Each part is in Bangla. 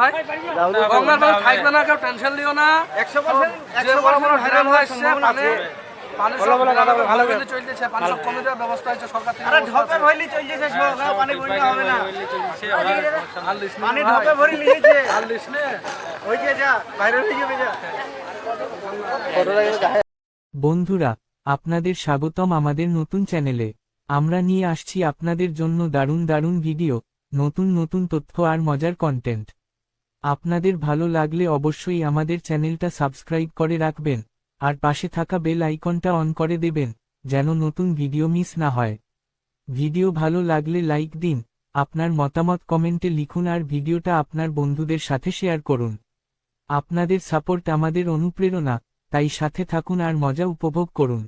ভাই গঙ্গার পানি থাকবে না কেউ টেনশন লিও না। যে বড় বড় ড্রেন হয়েছে পানি পানি সব ভালো করে। চলতেছে পানি সব কমে যাওয়ার ব্যবস্থা হয়েছে সরকার থেকে আরে ঢপে ভরলি চলছে সব পানি বন্যা হবে না। আর লিস নে। পানি ঢপে ভরি লিয়েছে আর লিস ওই যে যা বাইরে হয়ে যাবে যা। বন্ধুরা আপনাদের স্বাগতম আমাদের নতুন চ্যানেলে। আমরা নিয়ে আসছি আপনাদের জন্য দারুণ দারুণ ভিডিও নতুন নতুন তথ্য আর মজার কন্টেন্ট আপনাদের ভালো লাগলে অবশ্যই আমাদের চ্যানেলটা সাবস্ক্রাইব করে রাখবেন, আর পাশে থাকা বেল আইকনটা অন করে দেবেন, যেন নতুন ভিডিও মিস না হয়। ভিডিও ভালো লাগলে লাইক দিন, আপনার মতামত কমেন্টে লিখুন আর ভিডিওটা আপনার বন্ধুদের সাথে শেয়ার করুন। আপনাদের সাপোর্ট আমাদের অনুপ্রেরণা, তাই সাথে থাকুন আর মজা উপভোগ করুন।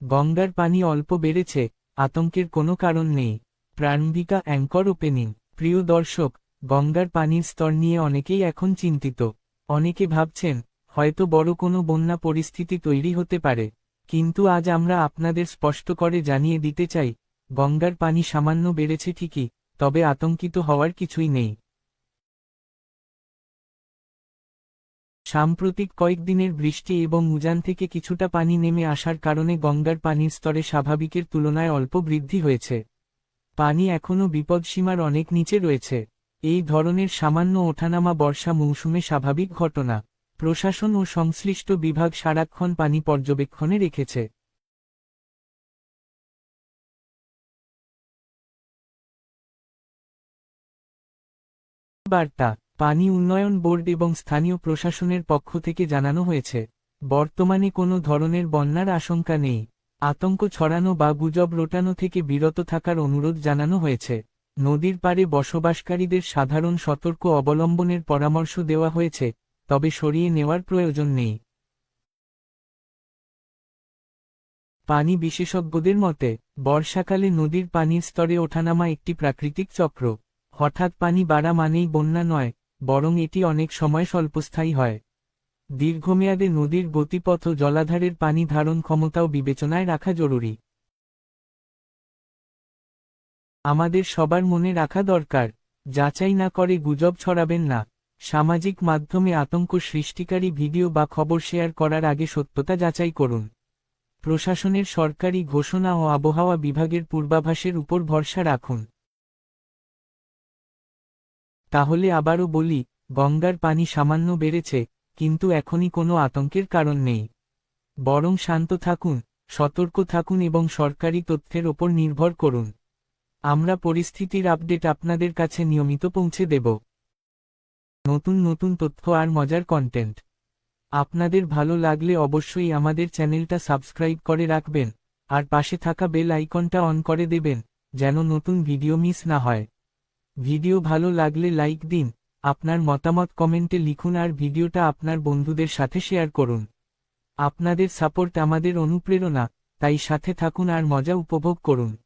গঙ্গার পানি অল্প বেড়েছে, আতঙ্কের কোনো কারণ নেই। প্রারম্ভিকা অ্যাঙ্কর ওপেনিং প্রিয় দর্শক, গঙ্গার পানির স্তর নিয়ে অনেকেই এখন চিন্তিত। অনেকে ভাবছেন, হয়তো বড় কোনো বন্যা পরিস্থিতি তৈরি হতে পারে। কিন্তু আজ আমরা আপনাদের স্পষ্ট করে জানিয়ে দিতে চাই, গঙ্গার পানি সামান্য বেড়েছে ঠিকই, তবে আতঙ্কিত হওয়ার কিছুই নেই। সাম্প্রতিক কয়েকদিনের বৃষ্টি এবং উজান থেকে কিছুটা পানি নেমে আসার কারণে গঙ্গার পানির স্তরে স্বাভাবিকের তুলনায় অল্প বৃদ্ধি হয়েছে। পানি এখনও বিপদসীমার অনেক নিচে রয়েছে। এই ধরনের সামান্য ওঠানামা বর্ষা মৌসুমে স্বাভাবিক ঘটনা। প্রশাসন ও সংশ্লিষ্ট বিভাগ সারাক্ষণ পানি পর্যবেক্ষণে রেখেছে। বার্তা, পানি উন্নয়ন বোর্ড এবং স্থানীয় প্রশাসনের পক্ষ থেকে জানানো হয়েছে। বর্তমানে কোনো ধরনের বন্যার আশঙ্কা নেই। আতঙ্ক ছড়ানো বা গুজব রোটানো থেকে বিরত থাকার অনুরোধ জানানো হয়েছে। নদীর পাড়ে বসবাসকারীদের সাধারণ সতর্ক অবলম্বনের পরামর্শ দেওয়া হয়েছে, তবে সরিয়ে নেওয়ার প্রয়োজন নেই। পানি বিশেষজ্ঞদের মতে, বর্ষাকালে নদীর পানির স্তরে ওঠানামা একটি প্রাকৃতিক চক্র। হঠাৎ পানি বাড়া মানেই বন্যা নয়, বরং এটি অনেক সময় স্বল্পস্থায়ী হয়। দীর্ঘমেয়াদে নদীর গতিপথ জলাধারের পানি ধারণ ক্ষমতাও বিবেচনায় রাখা জরুরি। আমাদের সবার মনে রাখা দরকার, যাচাই না করে গুজব ছড়াবেন না। সামাজিক মাধ্যমে আতঙ্ক সৃষ্টিকারী ভিডিও বা খবর শেয়ার করার আগে সত্যতা যাচাই করুন। প্রশাসনের সরকারি ঘোষণা ও আবহাওয়া বিভাগের পূর্বাভাসের উপর ভরসা রাখুন। তাহলে আবারও বলি, গঙ্গার পানি সামান্য বেড়েছে কিন্তু এখনই কোনো আতঙ্কের কারণ নেই। বরং শান্ত থাকুন, সতর্ক থাকুন এবং সরকারি তথ্যের ওপর নির্ভর করুন। আমরা পরিস্থিতির আপডেট আপনাদের কাছে নিয়মিত পৌঁছে দেব। নতুন নতুন তথ্য আর মজার কন্টেন্ট আপনাদের ভালো লাগলে অবশ্যই আমাদের চ্যানেলটা সাবস্ক্রাইব করে রাখবেন, আর পাশে থাকা বেল আইকনটা অন করে দেবেন, যেন নতুন ভিডিও মিস না হয়। ভিডিও ভালো লাগলে লাইক দিন আপনার মতামত কমেন্টে লিখুন আর ভিডিওটা আপনার বন্ধুদের সাথে শেয়ার করুন। আপনাদের সাপোর্ট আমাদের অনুপ্রেরণা, তাই সাথে থাকুন আর মজা উপভোগ করুন।